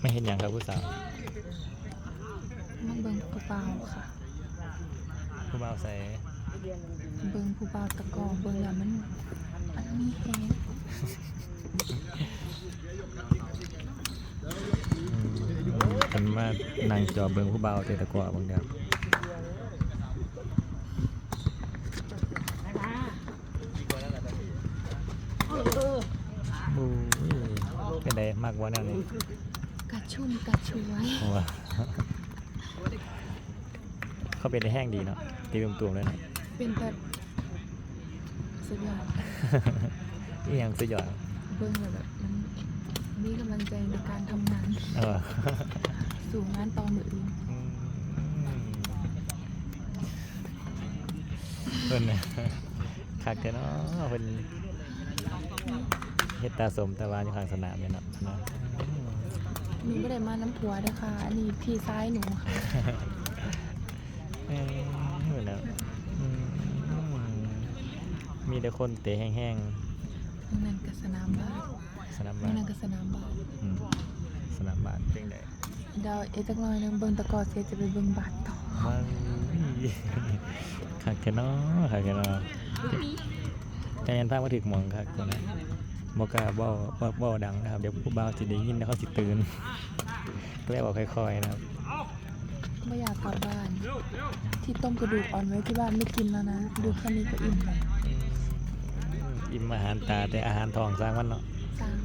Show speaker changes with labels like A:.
A: ไม่เห็นอย่างครับผู้สาว
B: มันเบิ่งผู้เบาค่ะ
A: ผู้บ่าวใส่
B: เบิ่งผู้เบาตะกอเบิ่งแล้วมัน มันมีแฮง
A: กันมานั่งจอเบิ่งผู้บ่าวเตะตะกร้อบางเดียวบู๊ย เป็นไดมากกว่าแนวนี้
B: กระชุ่มกระชวย
A: เพราะว่าเขาเป็นได้แห้งดีเนาะตีตุ่มๆเลยเนาะ
B: เป็นแบบสุดยอด
A: นี่ยังสุดยอด
B: เบิ่งแล้วแบบมันมีกำลังใจในการทำงาน
A: เออ
B: สู่งานต่อมืออื่น
A: อืมเพิ่นน่ะคักแท้เนาะเพิ่น เฮ็ดตาสมตะวันอยู่ข้างสนามเนี่ยเนาะเนาะอืม
B: หนูไม่ได้มาน้ำผัวเด้อค่ะ อันนี้พี่ซ้ายหนูค่ะ
A: เอ้ยเพิ่นน่ะอืมมีแต่คนเตะแห้ง
B: นั่นก็สนามบ้าน
A: ๆสนาม
B: นั่
A: บ้าน
B: นก็สนามบ้าน
A: อืมสนามบ้านเป็นได
B: เดาวเอจักหน่อยหนึงเบิ่งตะกอเสียจะไปเบิ่งบาทต่อ
A: มันคักแค่เนาะคักแค่เนาะใจเย็นพามาถึกหมองคักกว่านะ บอกกาบ่บ่บ่ดังนะครับ เดี๋ยวผู้บ่าวจะได้ยินแล้วเขาสิตื่นก็เลยบอกค่อยๆนะครับ
B: ไม่อยากกลับบ้าน ที่ต้มกระดูกอ่อนไว้ที่บ้านไม่กินแล้วนะ ดูแค่นี้ก็อิ่มแล้ว
A: อิ่มอาหารตาแต่อาหารทองสร้างมันเนาะ
B: สร้าง